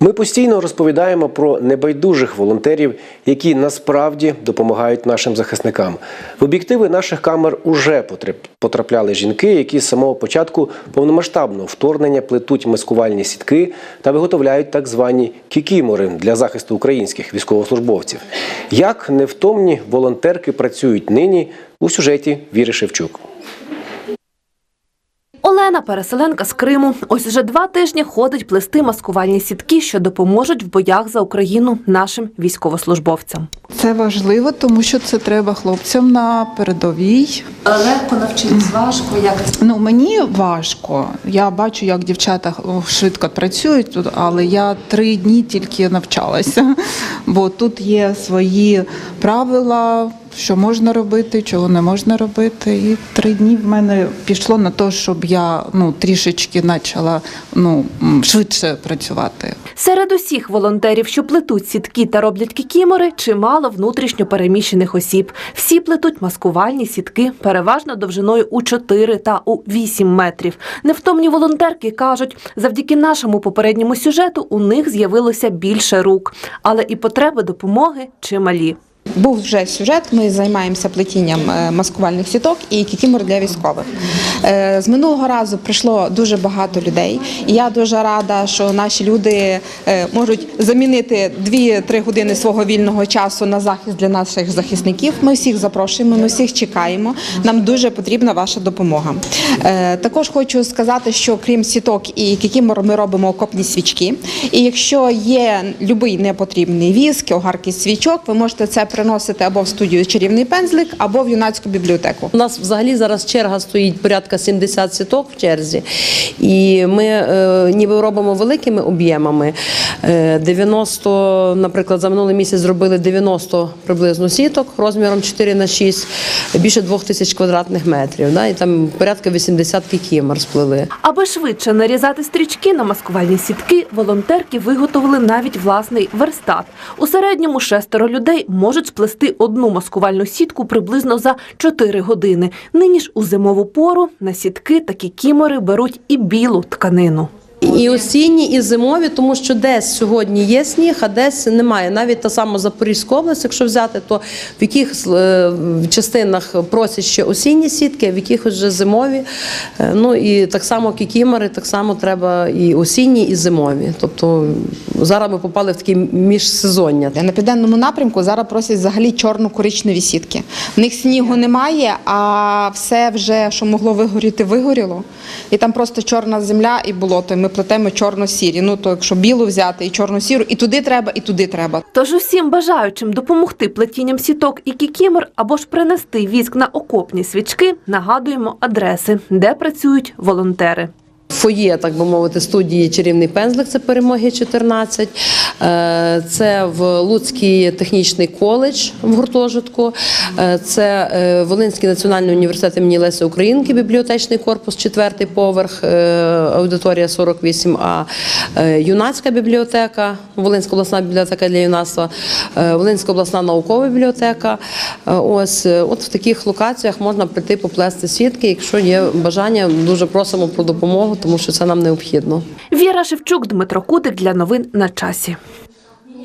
Ми постійно розповідаємо про небайдужих волонтерів, які насправді допомагають нашим захисникам. В об'єктиви наших камер уже потрап- потрапляли жінки, які з самого початку повномасштабного вторгнення плетуть маскувальні сітки та виготовляють так звані кікімори для захисту українських військовослужбовців. Як невтомні волонтерки працюють нині у сюжеті Віри Шевчук. Олена, переселенка з Криму, ось уже два тижні ходить плести маскувальні сітки, що допоможуть в боях за Україну нашим військовослужбовцям. Це важливо, тому що це треба хлопцям на передовій. Легко навчитись важко, як Ну мені важко. Я бачу, як дівчата швидко працюють тут, але я три дні тільки навчалася, бо тут є свої правила, що можна робити, чого не можна робити. І три дні в мене пішло на те, щоб я ну трішечки почала ну швидше працювати. Серед усіх волонтерів, що плетуть сітки та роблять кікімори, чимало внутрішньо переміщених осіб. Всі плетуть маскувальні сітки, переважно довжиною у 4 та у 8 метрів. Невтомні волонтерки кажуть, завдяки нашому попередньому сюжету у них з'явилося більше рук, але і потреби допомоги чималі. Був вже сюжет. Ми займаємося плетінням е, маскувальних сіток і кікімор для військових. Е, З минулого разу прийшло дуже багато людей, і я дуже рада, що наші люди е, можуть замінити 2-3 години свого вільного часу на захист для наших захисників. Ми всіх запрошуємо, ми всіх чекаємо. Нам дуже потрібна ваша допомога. Також хочу сказати, що крім сіток і кікімор, ми робимо окопні свічки. І якщо є будь-який непотрібний віск, огарки свічок, ви можете це приносити або в студію чарівний пензлик, або в юнацьку бібліотеку. У нас взагалі зараз черга стоїть порядка 70 сіток в черзі, і ми е, ніби робимо великими об'ємами. Е, 90, наприклад, за минулий місяць зробили 90 приблизно сіток розміром 4 на 6, більше 2 тисяч квадратних метрів. Да, і там порядка 80 кікімор сплели. Аби швидше нарізати стрічки на маскувальні сітки, волонтерки виготовили навіть власний верстат. У середньому шестеро людей можуть сплести одну маскувальну сітку приблизно за 4 години. Нині ж у зимову пору на сітки такі кімори беруть і білу тканину. І осінні, і зимові, тому що десь сьогодні є сніг, а десь немає. Навіть та сама Запорізька область, якщо взяти, то в яких е, частинах просять ще осінні сітки, а в яких вже зимові. Е, Ну і так само кікімори, так само треба і осінні, і зимові. Тобто зараз ми попали в таке міжсезоння. На південному напрямку зараз просять взагалі чорно-коричневі сітки. В них снігу немає, а все вже, що могло вигоріти, вигоріло. І там просто чорна земля і болото. Ми плетемо чорно-сірі. Ну то якщо білу взяти і чорно-сіру, і туди треба, і туди треба. Тож усім бажаючим допомогти плетінням сіток і кікімор або ж принести віск на окопні свічки, нагадуємо адреси, де працюють волонтери. Фоє, так би мовити, студії Чарівний пензлик, це перемоги 14. Е, Це в Луцький технічний коледж в гуртожитку. Е, Це е, Волинський національний університет імені Леся Українки, бібліотечний корпус, четвертий поверх, аудиторія 48А, Е, юнацька бібліотека, Волинська обласна бібліотека для юнацтва, Волинська обласна наукова бібліотека. Ось от в таких локаціях можна прийти поплести сітки. Якщо є бажання, дуже просимо про допомогу, тому що це нам необхідно. Віра Шевчук, Дмитро Кутик для новин на часі.